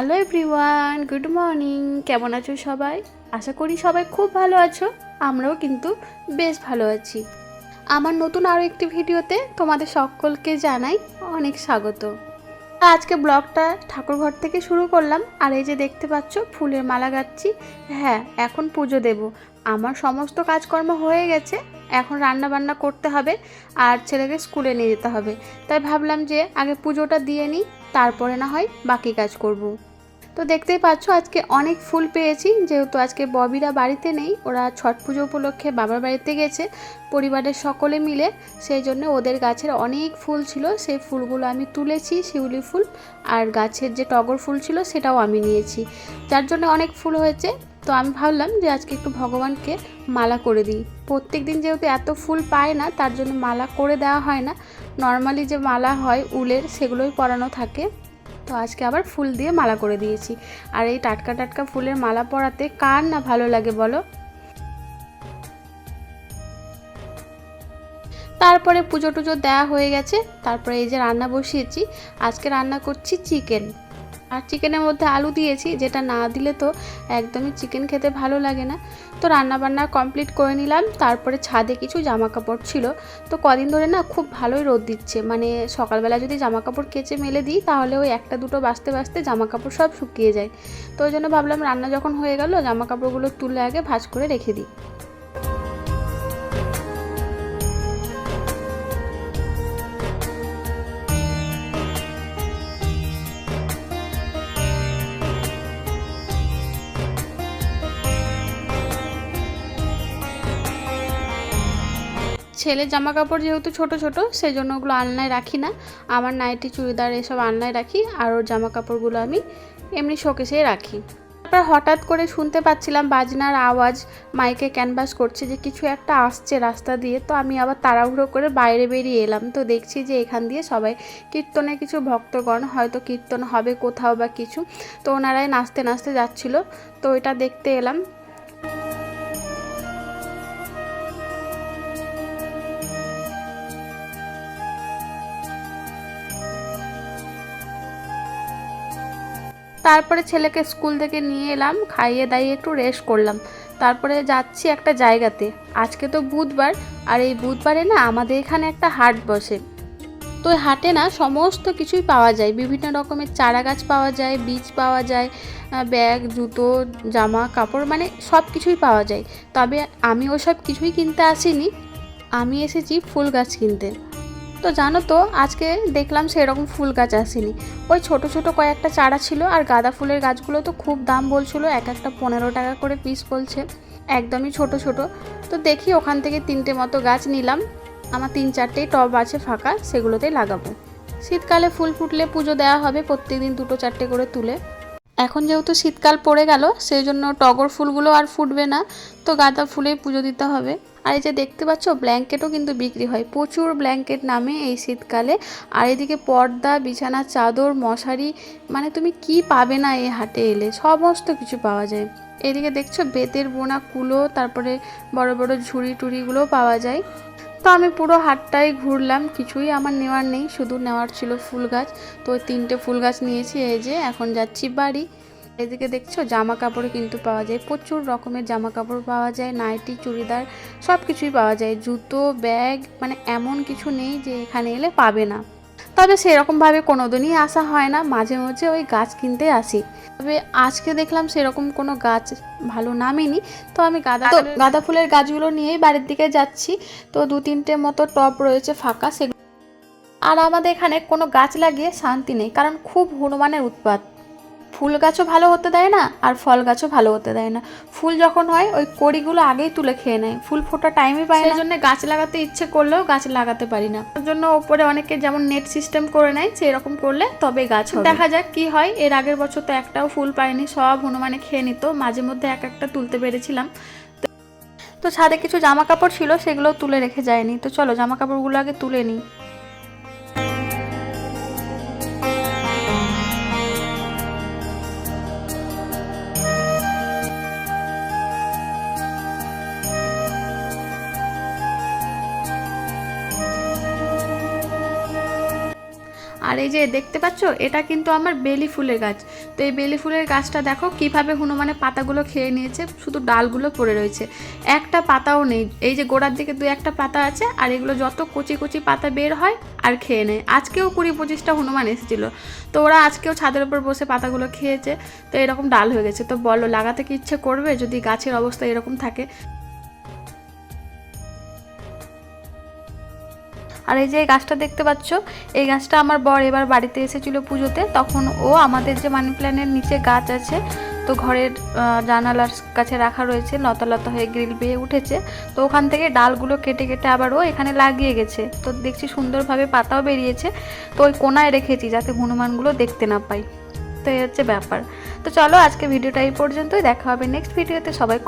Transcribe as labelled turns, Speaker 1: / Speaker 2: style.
Speaker 1: Hello everyone good morning কেমন আছো সবাই? আশা করি সবাই খুব ভালো আছো। আমরাও কিন্তু বেশ ভালো আছি। আমার নতুন আরও একটি ভিডিওতে তোমাদের সকলকে জানাই অনেক স্বাগত। আজকে ব্লগটা ঠাকুরঘর থেকে শুরু করলাম। আর এই যে দেখতে পাচ্ছ, ফুলের মালা গাচ্ছি। হ্যাঁ এখন পুজো দেব। আমার সমস্ত কাজকর্ম হয়ে গেছে। এখন রান্না বান্না করতে হবে আর ছেলেকে স্কুলে নিয়ে যেতে হবে। তাই ভাবলাম যে আগে পুজোটা দিয়ে নিই, তারপরে না হয় বাকি কাজ করব। তো দেখতেই পাচ্ছ, আজকে অনেক ফুল পেয়েছি। যেহেতু আজকে ববিরা বাড়িতে নেই, ওরা ছট পুজো উপলক্ষে বাবার বাড়িতে গেছে, পরিবারের সকলে মিলে। সেই জন্য ওদের গাছের অনেক ফুল ছিল, সেই ফুলগুলো আমি তুলেছি, শিউলি ফুল আর গাছের যে টগর ফুল ছিল সেটাও আমি নিয়েছি। যার জন্য অনেক ফুল হয়েছে। তো আমি ভাবলাম যে আজকে একটু ভগবানকে মালা করে দিই। প্রত্যেক দিন যেহেতু এত ফুল পায় না, তার জন্য মালা করে দেওয়া হয় না। নর্মালি যে মালা হয়, উলের, সেগুলোই পরানো থাকে। তো আজকে আবার ফুল দিয়ে মালা করে দিয়েছি। আর এই টাটকা টাটকা ফুলের মালা পরাতে কার না ভালো লাগে বলো? তারপরে পুজো টুজো দেওয়া হয়ে গেছে। তারপরে এই যে রান্না বসিয়েছি, আজকে রান্না করছি চিকেন আর চিকেনের মধ্যে আলু দিয়েছি, যেটা না দিলে তো একদমই চিকেন খেতে ভালো লাগে না। তো রান্না বান্না কমপ্লিট করে নিলাম, তারপরে ছাদে কিছু জামা কাপড় ছিল। তো কদিন ধরে না খুব ভালোই রোদ দিচ্ছে মানে সকালবেলা যদি জামা কাপড় কেচে মেলে দিই, তাহলে ওই একটা দুটো বাঁচতে বাঁচতে জামা কাপড় সব শুকিয়ে যায়। তো ওই জন্য ভাবলাম রান্না যখন হয়ে গেল জামা কাপড়গুলো তুলে আগে ভাজ করে রেখে দিই। ছেলের জামা কাপড় যেহেতু ছোট ছোট সেই জন্য ওগুলো আলনায় রাখি না। আমার নাইটি, চুড়িদার এসব আলনায় রাখি আর ওর জামা কাপড়গুলো আমি এমনি শোকেসেই রাখি। তারপর হঠাৎ করে শুনতে পাচ্ছিলাম বাজনার আওয়াজ, মাইকে ক্যানভাস করছে যে কিছু একটা আসছে রাস্তা দিয়ে। তো আমি আবার তাড়াহুড়ো করে বাইরে বেরিয়ে এলাম। তো দেখছি যে এখান দিয়ে সবাই কীর্তনে কিছু ভক্তগণ, হয়তো কীর্তন হবে কোথাও বা কিছু। তো ওনারাই নাচতে নাচতে যাচ্ছিল। তো এটা দেখতে এলাম। তারপরে ছেলেকে স্কুল থেকে নিয়ে এলাম, খাইয়ে দাইয়ে একটু রেস্ট করলাম। তারপরে যাচ্ছি একটা জায়গাতে। আজকে তো বুধবার, আর এই বুধবারে না আমাদের এখানে একটা হাট বসে। তো হাটে না সমস্ত কিছুই পাওয়া যায়। বিভিন্ন রকমের চারা গাছ পাওয়া যায়, বীজ পাওয়া যায় ব্যাগ, জুতো, জামা, কাপড় মানে সব কিছুই পাওয়া যায়। তবে আমি ওসব কিছুই কিনতে আসিনি। আমি এসেছি ফুল গাছ কিনতে। তো জানো তো, আজকে দেখলাম সেরকম ফুল গাছ আসেনি। ওই ছোট ছোট কয়েকটা চারা ছিল আর গাঁদা ফুলের গাছগুলো তো খুব দাম বলছিল, এক একটা পনেরো টাকা করে পিস বলছে, একদমই ছোট ছোট। তো দেখি ওখান থেকে তিনটে মতো গাছ নিলাম, আমার তিন চারটেই টব আছে ফাঁকা, সেগুলোতেই লাগাবো। শীতকালে ফুল ফুটলে পুজো দেওয়া হবে, প্রত্যেকদিন দুটো চারটে করে তুলে। এখন যেহেতু শীতকাল পড়ে গেল, সেই জন্য টগর ফুলগুলো আর ফুটবে না। তো গাঁদা ফুলেই পুজো দিতে হবে। আর এই যে দেখতে পাচ্ছ, ব্ল্যাঙ্কেটও কিন্তু বিক্রি হয়। প্রচুর ব্ল্যাঙ্কেট নামে এই শীতকালে। আর এদিকে পর্দা, বিছানা, চাদর, মশারি মানে তুমি কি পাবে না এই হাটে এলে? সমস্ত কিছু পাওয়া যায়। এদিকে দেখছ, বেতের বোনা, কুলো, তারপরে বড় বড় ঝুড়ি টুড়িগুলোও পাওয়া যায়। তো আমি পুরো হাটটাই ঘুরলাম, কিছুই আমার নেওয়ার নেই, শুধু নেওয়ার ছিল ফুল গাছ। তো ওই তিনটে ফুল গাছ নিয়েছি, এই যে এখন যাচ্ছি বাড়ি। এদিকে দেখছ জামা কাপড় কিন্তু পাওয়া যায়, প্রচুর রকমের জামা কাপড় পাওয়া যায়, নাইটি, চুড়িদার সব কিছুই পাওয়া যায়। জুতো, ব্যাগ মানে এমন কিছু নেই যে এখানে এলে পাবে না। তবে সেরকমভাবে কোনো দিনই আসা হয় না। মাঝে মাঝে ওই গাছ কিনতে আসি। তবে আজকে দেখলাম সেরকম কোনো গাছ ভালো নামেনি। তো আমি গাঁদা গাঁদা ফুলের গাছগুলো নিয়েই বাড়ির দিকে যাচ্ছি। তো দু তিনটে মতো টব রয়েছে ফাঁকা সেগুলো। আর আমাদের এখানে কোনো গাছ লাগিয়ে শান্তি নেই। কারণ খুব হনুমানের উৎপাত। ফুল গাছও ভালো হতে দেয় না আর ফল গাছও ভালো হতে দেয় না। ফুল যখন হয় ওই কড়িগুলো আগেই তুলে খেয়ে নেয়। ফুল ফোটা টাইমই পায় না। জন্য গাছ লাগাতে ইচ্ছে করলেও গাছ লাগাতে পারি না। তার জন্য ওপরে অনেকে যেমন নেট সিস্টেম করে নেয় সেই রকম করলে তবে গাছ দেখা যাক কি হয়। এর আগের বছর তো একটাও ফুল পাইনি সব হনুমানে খেয়ে নিত। মাঝে মধ্যে এক একটা তুলতে পেরেছিলাম। তো ছাদে কিছু জামা কাপড় ছিল সেগুলো তুলে রেখে যায়নি। তো চলো জামা কাপড়গুলো আগে তুলে নিই। আর এই যে দেখতে পাচ্ছ, এটা কিন্তু আমার বেলি ফুলের গাছ। তো এই বেলি ফুলের গাছটা দেখো কীভাবে হনুমানের পাতাগুলো খেয়ে নিয়েছে, শুধু ডালগুলো পড়ে রয়েছে। একটা পাতাও নেই। এই যে গোড়ার দিকে দু একটা পাতা আছে, আর এগুলো যত কচি কচি পাতা বের হয় আর খেয়ে নেয়। আজকেও কুড়ি পঁচিশটা হনুমান এসেছিল। তো ওরা আজকেও ছাদের উপর বসে পাতাগুলো খেয়েছে। তো এরকম ডাল হয়ে গেছে। তো বলো, লাগাতে কি ইচ্ছে করবে? যদি গাছের অবস্থা এরকম থাকে আর এই যে এই গাছটা দেখতে পাচ্ছ, এই গাছটা আমার বর এবার বাড়িতে এসেছিল পুজোতে, তখন ও আমাদের যে মানি প্ল্যানের নিচে গাছ আছে, তো ঘরের জানালার কাছে রাখা রয়েছে, লতা লতা হয়ে গ্রিল বেয়ে উঠেছে, তো ওখান থেকে ডালগুলো কেটে কেটে আবার ও এখানে লাগিয়ে গেছে। তো দেখছি সুন্দরভাবে পাতাও বেরিয়েছে, তো ওই কোনায় রেখেছি যাতে হনুমানগুলো দেখতে না পাই। তো এই হচ্ছে ব্যাপার। তো চলো আজকে ভিডিওটা এই পর্যন্তই, দেখা হবে নেক্সট ভিডিওতে সবাই